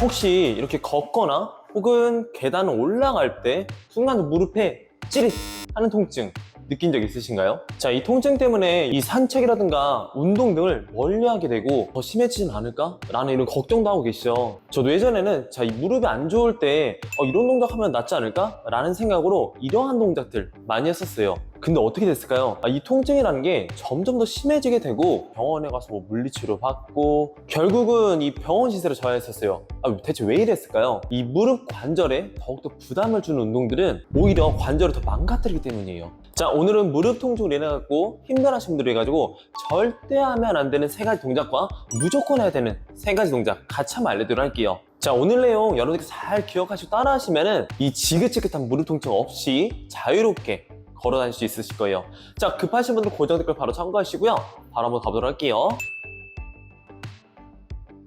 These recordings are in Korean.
혹시 이렇게 걷거나 혹은 계단을 올라갈 때 순간 무릎에 찌릿 하는 통증 느낀 적 있으신가요? 자, 이 통증 때문에 이 산책이라든가 운동 등을 멀리 하게 되고 더 심해지진 않을까? 라는 이런 걱정도 하고 계시죠. 저도 예전에는 자, 이 무릎이 안 좋을 때 어, 이런 동작 하면 낫지 않을까? 라는 생각으로 이러한 동작들 많이 했었어요. 근데 어떻게 됐을까요? 아, 이 통증이라는 게 점점 더 심해지게 되고 병원에 가서 뭐 물리치료 받고 결국은 이 병원 시세로 져야 했었어요. 아, 대체 왜 이랬을까요? 이 무릎 관절에 더욱더 부담을 주는 운동들은 오히려 관절을 더 망가뜨리기 때문이에요. 자, 오늘은 무릎 통증을 인해갖고 힘들어하신 분들 해가지고 절대 하면 안 되는 세 가지 동작과 무조건 해야 되는 세 가지 동작 같이 한번 알려드리도록 할게요. 자, 오늘 내용 여러분들께 잘 기억하시고 따라하시면은 이 지긋지긋한 무릎 통증 없이 자유롭게 걸어 다닐 수 있으실 거예요. 자, 급하신 분들 고정 댓글 바로 참고하시고요. 바로 한번 가보도록 할게요.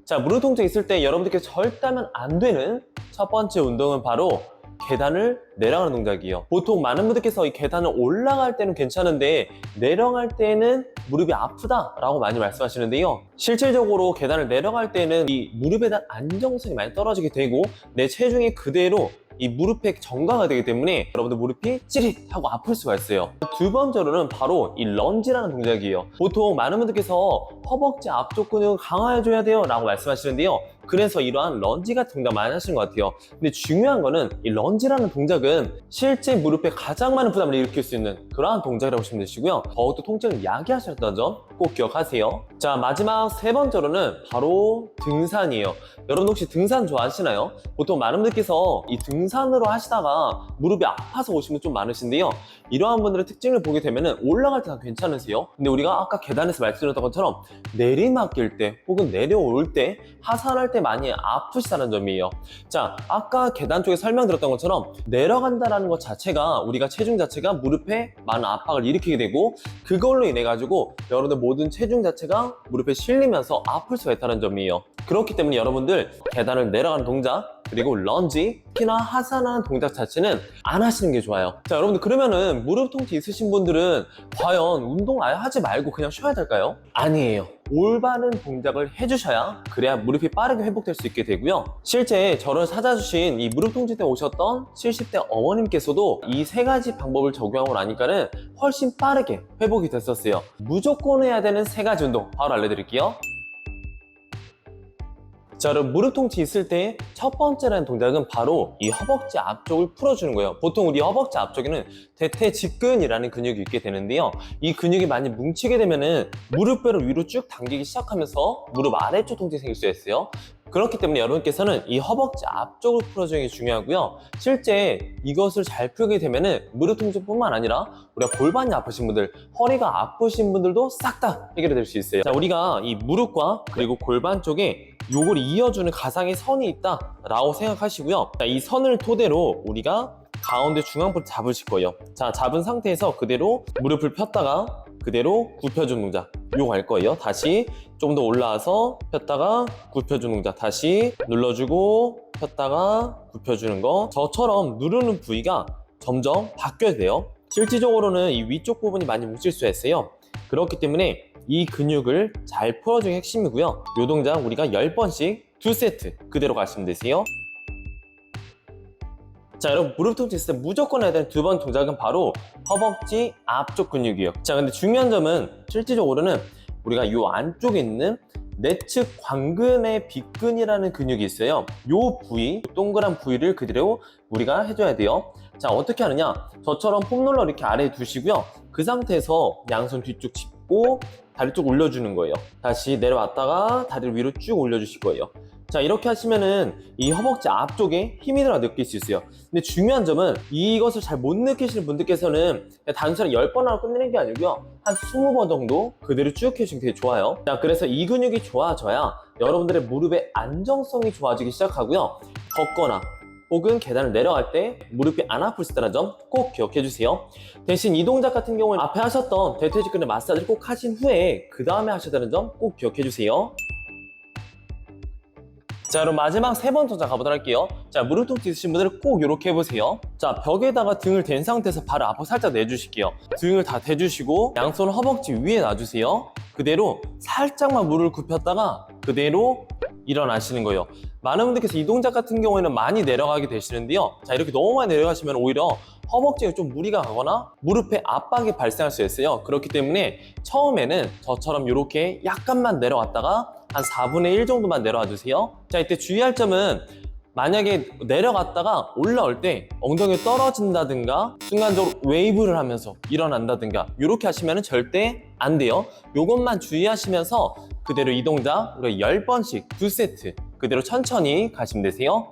자, 무릎 통증 있을 때 여러분들께 절대 하면 안 되는 첫 번째 운동은 바로 계단을 내려가는 동작이에요. 보통 많은 분들께서 이 계단을 올라갈 때는 괜찮은데 내려갈 때는 무릎이 아프다라고 많이 말씀하시는데요. 실질적으로 계단을 내려갈 때는 이 무릎에 대한 안정성이 많이 떨어지게 되고 내 체중이 그대로 이 무릎에 정가가 되기 때문에 여러분들 무릎이 찌릿하고 아플 수가 있어요. 두 번째로는 바로 이 런지라는 동작이에요. 보통 많은 분들께서 허벅지 앞쪽 근육을 강화해줘야 돼요 라고 말씀하시는데요. 그래서 이러한 런지 같은 동작 많이 하시는 것 같아요. 근데 중요한 거는 이 런지라는 동작은 실제 무릎에 가장 많은 부담을 일으킬 수 있는 그러한 동작이라고 보시면 되시고요. 더욱더 통증을 야기하셨다는 점 꼭 기억하세요. 자, 마지막 세 번째로는 바로 등산이에요. 여러분 혹시 등산 좋아하시나요? 보통 많은 분들께서 이 등산으로 하시다가 무릎이 아파서 분좀 많으신데요. 이러한 분들의 특징을 보게 되면은 올라갈 때는 괜찮으세요. 근데 우리가 아까 계단에서 말씀드렸던 것처럼 내리막길 때 혹은 내려올 때 하산할 때 많이 아프시다는 점이에요. 자, 아까 계단 쪽에 설명드렸던 것처럼 내려간다라는 것 자체가 우리가 체중 자체가 무릎에 많은 압박을 일으키게 되고 그걸로 인해 가지고 여러분들 모든 체중 자체가 무릎에 실리면서 아플 수가 있다는 점이에요. 그렇기 때문에 여러분들 계단을 내려가는 동작 그리고 런지, 특히나 하산하는 동작 자체는 안 하시는 게 좋아요. 자, 여러분들 그러면은 무릎 통증 있으신 분들은 과연 운동 아예 하지 말고 그냥 쉬어야 될까요? 아니에요. 올바른 동작을 해주셔야 그래야 무릎이 빠르게 회복될 수 있게 되고요. 실제 저를 찾아주신 이 무릎 통증 때 오셨던 70대 어머님께서도 이 세 가지 방법을 적용하고 나니까는 훨씬 빠르게 회복이 됐었어요. 무조건 해야 되는 세 가지 운동 바로 알려드릴게요. 자, 여러분 무릎 통증 있을 때첫 번째라는 동작은 바로 이 허벅지 앞쪽을 풀어주는 거예요. 보통 우리 허벅지 앞쪽에는 대퇴직근이라는 근육이 있게 되는데요. 이 근육이 많이 뭉치게 되면은 무릎뼈를 위로 쭉 당기기 시작하면서 무릎 아래쪽 통증이 생길 수 있어요. 그렇기 때문에 여러분께서는 이 허벅지 앞쪽을 풀어주는 게 중요하고요. 실제 이것을 잘 풀게 되면은 무릎 통증뿐만 아니라 우리가 골반이 아프신 분들, 허리가 아프신 분들도 싹 다 해결이 될 수 있어요. 자, 우리가 이 무릎과 그리고 골반 쪽에 요걸 이어주는 가상의 선이 있다 라고 생각하시고요. 자, 이 선을 토대로 우리가 가운데 중앙부를 잡으실 거예요. 자, 잡은 상태에서 그대로 무릎을 폈다가 그대로 굽혀주는 동작. 요거 할 거예요. 다시 좀 더 올라와서 폈다가 굽혀주는 동작. 다시 눌러주고 폈다가 굽혀주는 거. 저처럼 누르는 부위가 점점 바뀌어야 돼요. 실질적으로는 이 위쪽 부분이 많이 뭉칠 수 있어요. 그렇기 때문에 이 근육을 잘 풀어주는 게 핵심이고요. 요 동작 우리가 10번씩 두 세트 그대로 가시면 되세요. 자, 여러분 무릎 통증 있을 때 무조건 해야 되는 두 번 동작은 바로 허벅지 앞쪽 근육이에요. 자, 근데 중요한 점은 실질적으로는 우리가 이 안쪽에 있는 내측 광근의 빗근이라는 근육이 있어요. 이 부위, 동그란 부위를 그대로 우리가 해줘야 돼요. 자, 어떻게 하느냐? 저처럼 폼롤러 이렇게 아래에 두시고요. 그 상태에서 양손 뒤쪽 짚고 다리 쪽 올려주는 거예요. 다시 내려왔다가 다리를 위로 쭉 올려주실 거예요. 자, 이렇게 하시면은 이 허벅지 앞쪽에 힘이 들어 느낄 수 있어요. 근데 중요한 점은 이것을 잘 못 느끼시는 분들께서는 단순히 10번 하고 끝내는 게 아니고요. 한 20번 정도 그대로 쭉 해주시면 되게 좋아요. 자, 그래서 이 근육이 좋아져야 여러분들의 무릎의 안정성이 좋아지기 시작하고요. 걷거나 혹은 계단을 내려갈 때 무릎이 안 아플 수 있다는 점 꼭 기억해 주세요. 대신 이 동작 같은 경우는 앞에 하셨던 대퇴직근의 마사지를 꼭 하신 후에 그 다음에 하셔야 되는 점 꼭 기억해 주세요. 자, 그럼 마지막 세 번째 동작 가보도록 할게요. 자, 무릎 통증 있으신 분들은 꼭 이렇게 해보세요. 자, 벽에다가 등을 댄 상태에서 발을 앞으로 살짝 내주실게요. 등을 다 대주시고 양손을 허벅지 위에 놔주세요. 그대로 살짝만 무릎을 굽혔다가 그대로 일어나시는 거예요. 많은 분들께서 이 동작 같은 경우에는 많이 내려가게 되시는데요. 자, 이렇게 너무 많이 내려가시면 오히려 허벅지에 좀 무리가 가거나 무릎에 압박이 발생할 수 있어요. 그렇기 때문에 처음에는 저처럼 이렇게 약간만 내려갔다가 한 4분의 1 정도만 내려와 주세요. 자, 이때 주의할 점은 만약에 내려갔다가 올라올 때 엉덩이 떨어진다든가 순간적으로 웨이브를 하면서 일어난다든가 이렇게 하시면 절대 안 돼요. 이것만 주의하시면서 그대로 이 동작 우리가 10번씩 2세트 그대로 천천히 가시면 되세요.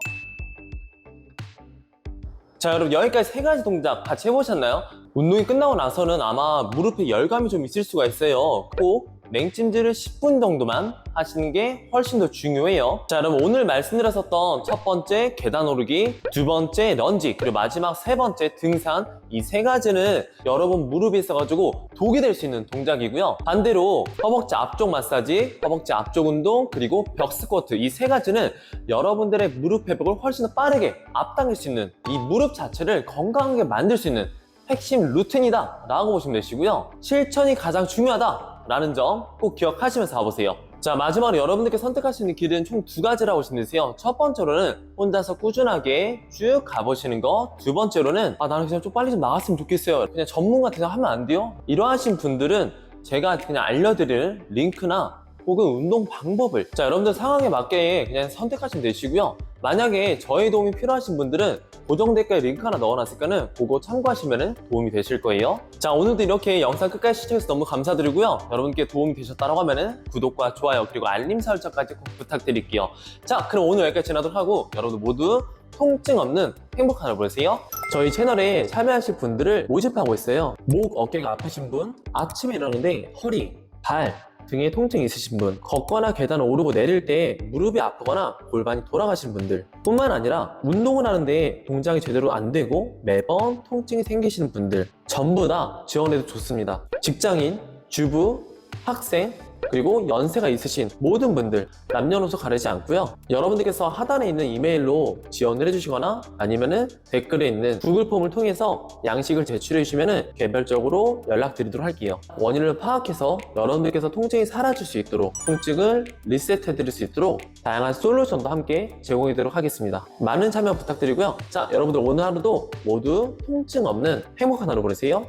자 여러분 여기까지 세 가지 동작 같이 해보셨나요? 운동이 끝나고 나서는 아마 무릎에 열감이 좀 있을 수가 있어요. 꼭 냉찜질을 10분 정도만 하시는 게 훨씬 더 중요해요. 자, 여러분 오늘 말씀드렸었던 첫 번째 계단 오르기, 두 번째 런지, 그리고 마지막 세 번째 등산 이 세 가지는 여러분 무릎에 있어가지고 독이 될 수 있는 동작이고요. 반대로 허벅지 앞쪽 마사지, 허벅지 앞쪽 운동, 그리고 벽 스쿼트 이 세 가지는 여러분들의 무릎 회복을 훨씬 더 빠르게 앞당길 수 있는 이 무릎 자체를 건강하게 만들 수 있는 핵심 루틴이다 라고 보시면 되시고요 실천이 가장 중요하다 라는 점 꼭 기억하시면서 가보세요. 자 마지막으로 여러분들께 선택할 수 있는 길은 총 두 가지라고 되세요. 첫 번째로는 혼자서 꾸준하게 쭉 가보시는 거 두 번째로는 아 나는 그냥 좀 빨리 좀 나갔으면 좋겠어요. 그냥 전문가 그냥 하면 안 돼요? 이러하신 분들은 제가 그냥 알려드릴 링크나 혹은 운동 방법을 자 여러분들 상황에 맞게 그냥 선택하시면 되시고요 만약에 저의 도움이 필요하신 분들은 고정 댓글에 링크 하나 넣어놨으니까는 그거 참고하시면 도움이 되실 거예요. 자 오늘도 이렇게 영상 끝까지 시청해주셔서 너무 감사드리고요. 여러분께 도움이 되셨다고 하면은 구독과 좋아요 그리고 알림 설정까지 꼭 부탁드릴게요. 자 그럼 오늘 여기까지 지나도록 하고 여러분들 모두 통증 없는 행복한 하루 보내세요. 저희 채널에 참여하실 분들을 모집하고 있어요. 목, 어깨가 아프신 분, 아침에 일어나는데 허리, 발, 등에 통증이 있으신 분, 걷거나 계단을 오르고 내릴 때 무릎이 아프거나 골반이 돌아가신 분들 뿐만 아니라 운동을 하는데 동작이 제대로 안 되고 매번 통증이 생기시는 분들 전부 다 지원해도 좋습니다. 직장인, 주부, 학생, 그리고 연세가 있으신 모든 분들 남녀노소 가리지 않고요. 여러분들께서 하단에 있는 이메일로 지원을 해주시거나 아니면은 댓글에 있는 구글 폼을 통해서 양식을 제출해 주시면은 개별적으로 연락드리도록 할게요. 원인을 파악해서 여러분들께서 통증이 사라질 수 있도록 통증을 리셋해 드릴 수 있도록 다양한 솔루션도 함께 제공해 드리도록 하겠습니다. 많은 참여 부탁드리고요. 자 여러분들 오늘 하루도 모두 통증 없는 행복한 하루 보내세요